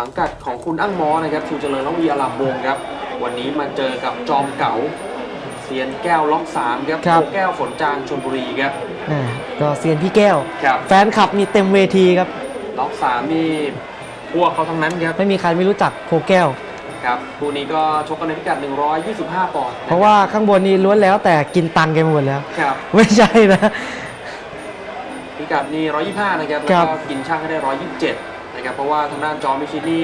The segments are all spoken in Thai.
สังกัดของคุณอั้งมอนะครับชูเจริญและวีอารามวงศ์ครับ วันนี้มาเจอกับจอมเก๋าเซียนแก้วล็อกสามครับครับโอแก้วฝนจางชลบุรีครับ อ่าก็เซียนพี่แก้ว ครับ แฟนคลับนี่เต็มเวทีครับ ล็อกสามนี่พวกเขาทั้งนั้นครับไม่มีใครไม่รู้จักโพแก้ว ครับคู่นี้ก็ชกกันในพิกัด 125 ปอนด์นคบเพราะว่าข้างบนนี้ล้วนแล้วแต่กินตังค์กันหมดแล้ว ครับไม่ใช่นะ พิกัดนี่125 นะครับคแล้รัวบก็กินช่างให้ได้ 127 นะครับเพราะว่าทางด้านจอมิชิตนี่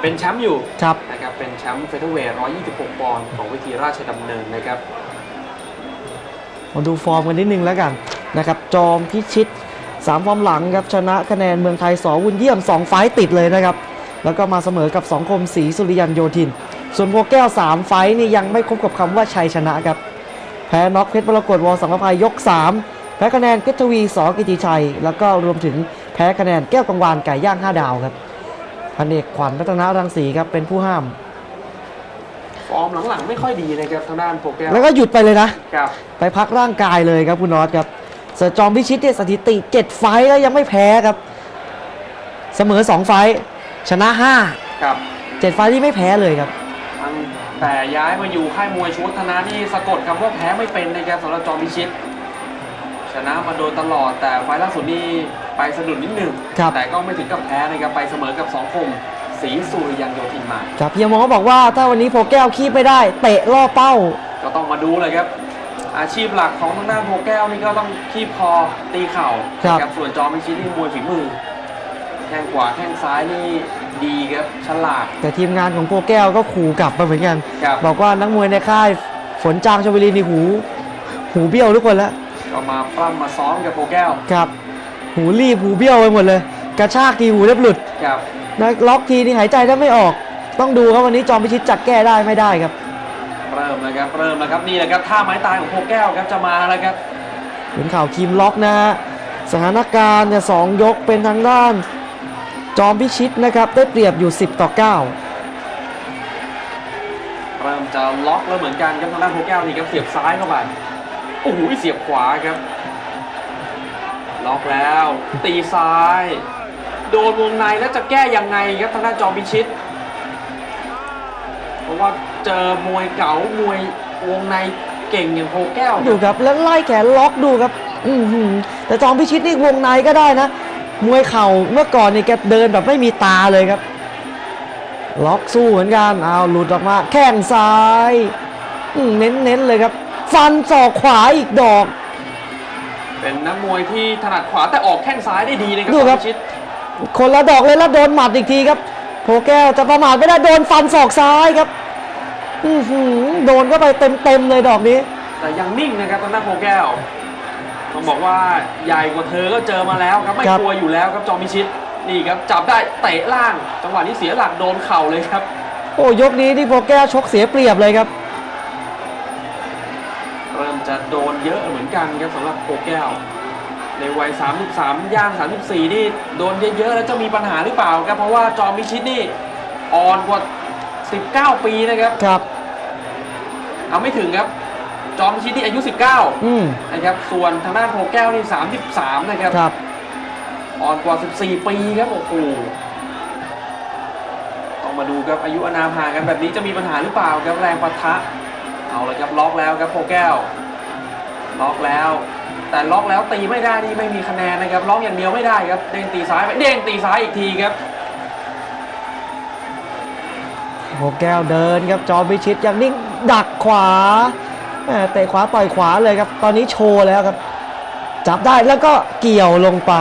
เป็นแชมป์อยู่ครับ นะครับเป็นแชมป์เฟเธอร์เวท126 ปอนด์ของเวทีราชดำเนินนะครับ มาดูฟอร์มกันนิดนึงแล้วกันนะครับ จอมพิชิตสามฟอร์มหลังครับ ชนะคะแนนเมืองไทยสอวุนเยี่ยม 2 ไฟต์ติดเลยนะครับ แล้วก็มาเสมอกับสองคมศรีสุริยันโยธิน ส่วนโพแก้ว 3 ไฟต์นี่ยังไม่ครบกับคำว่าชัยชนะครับ แพ้น็อกเพชรมรกตวอสังกภัยยก 3 แพ้คะแนนเพชรทวีสอกิติชัย แล้วก็รวมถึง แพ้คะแนนแก้วกังวานไก่ย่าง 5 ดาวครับพันเอกขวัญรัตนรังสีครับเป็นผู้ห้าม ฟอร์มหลังๆไม่ค่อยดีนะครับทางด้านโปรแกรมแล้วก็หยุดไปเลยนะ ครับ ไปพักร่างกายเลยครับคุณน็อตครับเสือจอมพิชิตเนี่ยสถิติ 7 ไฟต์แล้วยังไม่แพ้ครับ เสมอ 2 ไฟต์ชนะครับ5 7ไฟต์ที่ไม่แพ้เลยครับ ตั้งแต่ย้ายมาอยู่ค่ายมวยชุดธนานี่สะกดคำว่าแพ้ไม่เป็นนะครับสำหรับจอมิชิต ชนะมาโดยตลอดแต่ไฟล์ล่าสุดนี่ไปสะดุดนิดหนึ่งครับ แต่ก็ไม่ถึงกับแพ้นะครับไปเสมอกับสองคมสีสุริยันโยธินมา ครับเฮียมองก็บอกว่าถ้าวันนี้โพแก้วคีบไม่ได้เตะล่อเป้า ก็ต้องมาดูเลยครับ อาชีพหลักของทางด้านโพแก้วนี่ก็ต้องคีบคอตีเข่าครับ นะส่วนจอมิชิตนี่มวยฝีมือแข้งขวาแข้งซ้ายนี่ดีครับฉลาด แต่ทีมงานของโพแก้วก็ขู่กลับมาเหมือนกัน ครับ บอกว่านักมวยในค่ายฝนจางชลบุรีนี่หู หูเบี้ยวทุกคนแล้ว ก็มาปล้ำมาซ้อมกับโพแก้วครับหูรีบหูเบี้ยวไปหมดเลย กระชากทีหูเล็บหลุดครับนะล็อกทีนี่หายใจได้ไม่ออก ต้องดูครับวันนี้จอมพิชิตจัดแก้ได้ไม่ได้ครับ เริ่มแล้วครับเริ่มแล้วครับนี่แหละครับท่าไม้ตายของโพแก้วครับจะมาแล้วครับเป็นข่าวทีมล็อกนะฮะสถานการณ์เนี่ยสองยกเป็นทางด้าน จอมพิชิตนะครับได้เปรียบอยู่ 10 ต่อ 9 เริ่มจะล็อกแล้วเหมือนกันครับทางด้านโพแก้วนี่ครับเสียบซ้ายเข้าไป โอ้โหเสียบขวาครับ ล็อกแล้ว ตีซ้าย โดนวงในแล้วจะแก้ยังไงครับทางด้านจอมพิชิต เพราะว่าเจอมวยเก๋ามวยวงในเก่งอย่างโพแก้ว ดูครับแล้วไล่แขนล็อกดูครับ อืแต่จอมพิชิตนี่วงในก็ได้นะ มวยเข่าเมื่อก่อนนี่แกเดินแบบไม่มีตาเลยครับ ล็อกสู้เหมือนกันเอาหลุดออกมา แข้งซ้ายเน้นๆเลยครับ ฟันศอกขวาอีกดอก เป็นนักมวยที่ถนัดขวาแต่ออกแข้งซ้ายได้ดีนะครับดูจอมครับ พิชิตคนละดอกเลยแล้วโดนหมัดอีกทีครับโพแก้วจะประมาทไม่ได้โดนฟันศอกซ้ายครับอือหือโดนเข้าไปเต็มๆเลยดอกนี้ แต่ยังนิ่งนะครับทางด้านโพแก้วต้องบอกว่าใหญ่กว่าเธอก็เจอมาแล้วครับไม่ครับ กลัวอยู่แล้วครับจอมพิชิตนี่ครับจับได้เตะล่าง จังหวะนี้เสียหลักโดนเข่าเลยครับ โอ้ยกนี้ที่โพแก้วชกเสียเปรียบเลยครับเริ่ม จะโดนเยอะเหมือนกันครับสำหรับโพแก้ว ในวัย 33 ย่าง 34 นี่โดนเยอะๆ แล้วจะมีปัญหาหรือเปล่าครับ เพราะว่าจอมพิชิตนี่อ่อนกว่า 19 ปีนะครับ ครับ เอาไม่ถึงครับ จอมพิชิตนี่อายุ 19 อืมนะครับ ส่วนทางด้านโพแก้วนี่ 33 นะครับ ครับ อ่อนกว่า 14 ปีครับโอ้โหต้องมาดูครับอายุอานามห่างกันแบบนี้จะมีปัญหาหรือเปล่าครับแรงปะทะ เอาเลยครับล็อกแล้วครับโพแก้ว ล็อกแล้ว แต่ล็อกแล้วตีไม่ได้นี่ไม่มีคะแนนนะครับล็อกอย่างเดียวไม่ได้ครับเด้งตีซ้ายไปเด้งตีซ้ายอีกทีครับโพแก้วเดินครับจอมพิชิตอย่างนิ่งดักขวาแหม่เตะขวาต่อยขวาเลยครับ ตอนนี้โชว์แล้วครับ จับได้แล้วก็เกี่ยวลงไป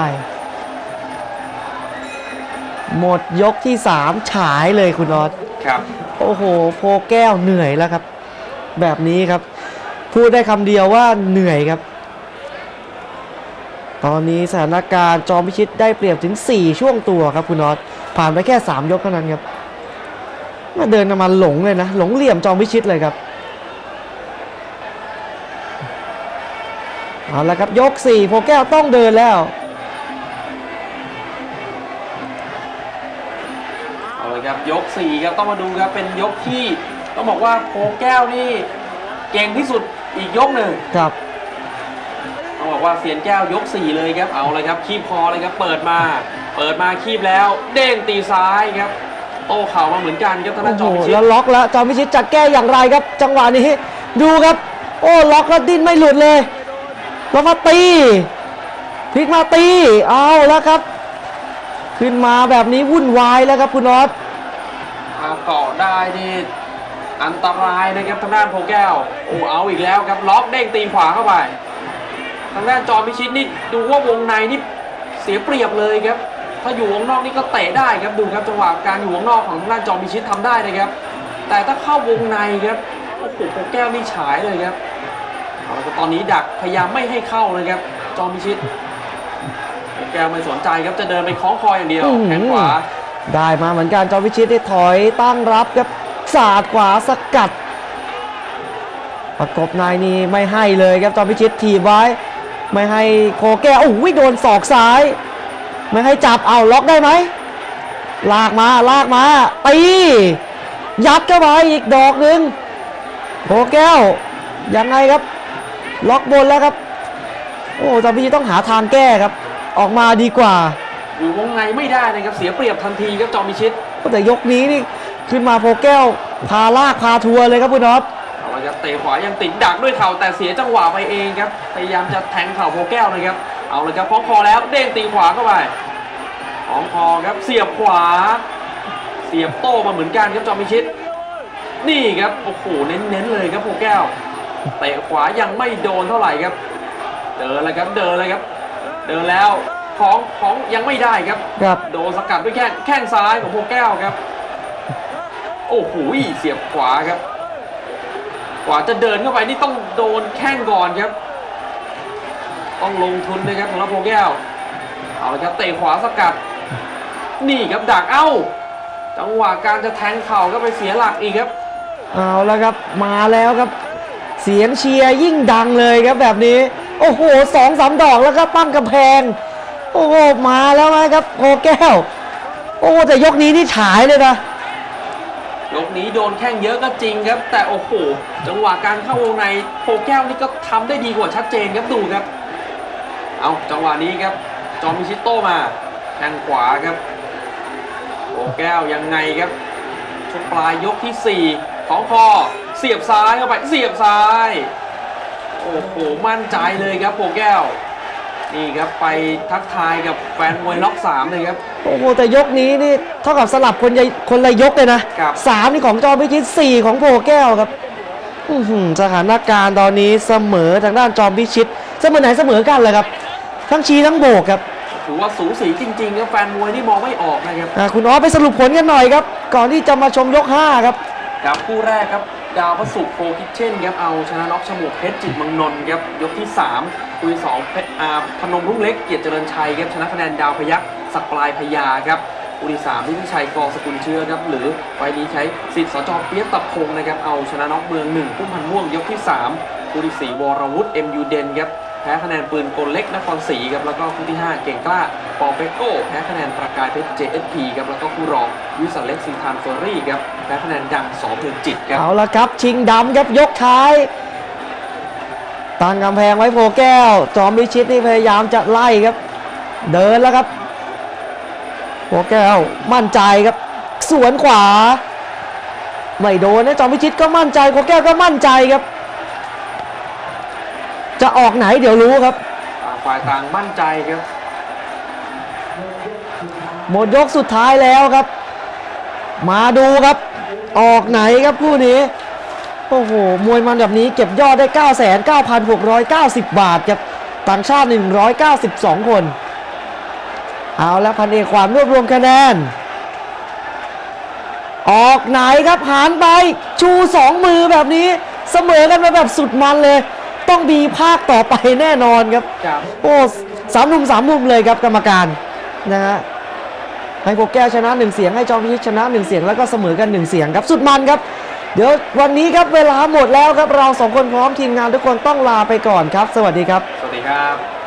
หมดยกที่ 3 ฉายเลยคุณนอตครับ โอ้โห โพแก้วเหนื่อยแล้วครับ แบบนี้ครับ พูดได้คำเดียวว่าเหนื่อยครับ ตอนนี้สถานการณ์จอมพิชิตได้เปรียบถึง 4 ช่วงตัวครับคุณนอตผ่านไปแค่ 3 ยกเท่านั้นครับมาเดินมาหลงเลยนะ หลงเหลี่ยมจอมพิชิตเลยครับเอาละครับยก4โพแก้วต้องเดินแล้วเอาเลยครับยก4ครับต้องมาดูครับเป็นยกที่ต้องบอกว่าโพแก้วนี่เก่งที่สุด อีกยกหนึ่งครับต้องบอกว่าเสียนแก้วยก4เลยครับเอาเลยครับ คีบคอเลยครับเปิดมา เปิดมาคีบแล้ว เด้งตีซ้ายครับโต้เข่ามาเหมือนกันครับทางโอ้ด้านจโหอมพิชิตแล้วล็อกแล้วจอมพิชิตจะแก้อย่างไรครับ จังหวะนี้ดูครับ โอ้ล็อกแล้วดิ้นไม่หลุดเลยแล้วมาตีพลิกมาตีเอาแล้วครับ ขึ้นมาแบบนี้วุ่นวายแล้วครับคุณนอตเอาเกาะได้นี่ อันตรายนะครับทางด้านโพแก้วโอ้เอาอีกแล้วครับล็อกเด้งตีขวาเข้าไปทางด้านจอมพิชิตนี่ดูว่าวงในนี่เสียเปรียบเลยครับ ถ้าอยู่วงนอกนี่ก็เตะได้ครับดูครับจังหวะการอยู่วงนอกของทางด้านจอมพิชิตทำได้นะครับ แต่ถ้าเข้าวงในครับโอ้โหโพแก้วนี่ฉายเลยครับเอาละครับตอนนี้ดักพยายามไม่ให้เข้าเลยครับ จอมพิชิตโพแก้วไม่สนใจครับจะเดินไปคล้องคออย่างเดียวแขนขวาได้มาเหมือนกันจอมพิชิตได้ถอยตั้งรับครับ สาดขวาสกัด ประกบนายนี่ไม่ให้เลยครับจอมพิชิตถีบไว้ ไม่ให้โคแก้วโอ้โหโดนศอกซ้าย ไม่ให้จับเอาล็อกได้ไหมลากมาลากมาตียัดเข้าไปอีกดอกหนึ่งโคแก้วยังไงครับ ล็อกบนแล้วครับ โอ้จอมพิชิตต้องหาทางแก้ครับ ออกมาดีกว่าอยู่วงในไม่ได้นะครับเสียเปรียบทันทีครับจอมพิชิตแต่ยกนี้นี่ ขึ้นมาโพแก้ว พาลากพาทัวร์เลยครับคุณน็อตเอาละครับเตะขวายังติดดักด้วยเข่าแต่เสียจังหวะไปเองครับพยายามจะแทงเข่าโพแก้วนะครับ เอาเลยครับคล้องคอแล้วเด้งตีขวาเข้าไปคล้องคอครับเสียบขวา เสียบโต้มาเหมือนกันครับจอมพิชิต นี่ครับโอ้โหเน้นๆเลยครับโพแก้วเตะขวายังไม่โดนเท่าไหร่ครับ เดินเลยครับเดินเลยครับ เดินแล้วของของยังไม่ได้ครับครับโดนสกัดด้วยแข้งแข้งซ้ายของโพแก้วครับโอ้โหเสียบขวาครับ กว่าจะเดินเข้าไปนี่ต้องโดนแข้งก่อนครับ ต้องลงทุนนะครับสำหรับโพแก้ว เอาละครับเตะขวาสกัด นี่ครับดักเอ้า จังหวะการจะแทงเข่าก็ไปเสียหลักอีกครับ เอาแล้วครับมาแล้วครับ เสียงเชียร์ยิ่งดังเลยครับแบบนี้ โอ้โหสองสามดอกแล้วก็ตั้งกำแพง โอ้โหมาแล้วนะครับโพแก้ว โอ้แต่ยกนี้นี่ฉายเลยนะ ยกนี้โดนแข้งเยอะก็จริงครับ แต่โอ้โหจังหวะการเข้าวงในโพแก้วนี่ก็ทำได้ดีกว่าชัดเจนครับดูครับ เอาจังหวะนี้ครับ จอมมิชิโต้มาแข้งขวาครับโพแก้วยังไงครับช่วงปลายยกที่ 4 ของคอเสียบซ้ายเข้าไปเสียบซ้าย โอ้โหมั่นใจเลยครับโพแก้ว นี่ครับไปทักทายกับแฟนมวยล็อกสามเลยครับ โอ้โหแต่ยกนี้นี่เท่ากับสลับคนใหญ่คนละยกเลยนะครับ สามนี่ของจอมพิชิตสี่ของโพแก้วครับอื้อหือสถานการณ์ตอนนี้เสมอทางด้านจอมพิชิต เสมอไหนเสมอกันเลยครับ ทั้งชี้ทั้งโบกครับถือว่าสูสีจริงๆครับแฟนมวยนี่มองไม่ออกนะครับอ่าคุณอ๋อฟไปสรุปผลกันหน่อยครับ ก่อนที่จะมาชมยก5ครับ ครับคู่แรกครับ ดาวพระศุกร์โฟคิทเช่นครับเอาชนะน็อกฉมวกเพชรจิตรเมังนนท์ครับยกที่3คู่ที่สอง เพชรอาพนมรุ่งเล็กเกียรติเจริญชัยครับชนะคะแนนดาวพยักสักปลายพญาครับคู่ที่3ที่พิชัยกอสกุลเชื้อครับหรือไฟนี้ใช้สิทธิ์สจเปียกตะพงนะครับเอาชนะน็อกเมืองหนึ่งพุ่มพันม่วงยกที่3คู่ที่สี่วรวุฒิเอ็มยูเดนครับแพ้คะแนนปืนกลเล็กนครศรีครับแล้วก็คู่ที่ 5 เก่งกล้าปอเปโก้แพ้คะแนนประกายเพชร JSP ครับแล้วก็คู่รองวิสันเล็กซิงทานเฟอร์รี่ครับแพ้คะแนนดังสอเพืองจิตครับเอาละครับชิงดำครับยกท้าย ตั้งกำแพงไว้โพแก้ว จอมพิชิตนี่พยายามจะไล่ครับ เดินแล้วครับโพแก้วมั่นใจครับ สวนขวา ไม่โดนนะจอมพิชิตก็มั่นใจโพแก้วก็มั่นใจครับ จะออกไหนเดี๋ยวรู้ครับต่างฝ่ายต่างมั่นใจครับหมดยกสุดท้ายแล้วครับ มาดูครับ ออกไหนครับคู่นี้ โอ้โห มวยมันแบบนี้เก็บยอดได้ 9 9 6 9 0 บาทครับต่างชาติ 192 คน เอาแล้วพันเอกความรวบรวมคะแนน ออกไหนครับหันไป ชูสองมือแบบนี้เสมอกันไปแบบสุดมันเลย ต้องมีภาคต่อไปแน่นอนครับครับ โอ้สามมุมสามมุมเลยครับกรรมการนะฮะให้โปแก้วชนะหนึ่งเสียงให้จอมพิชิตชนะหนึ่งเสียงแล้วก็เสมอกันหนึ่งเสียงครับสุดมันครับ เดี๋ยววันนี้ครับเวลาหมดแล้วครับเราสองคนพร้อมทีมงานทุกคนต้องลาไปก่อนครับ สวัสดีครับ สวัสดีครับ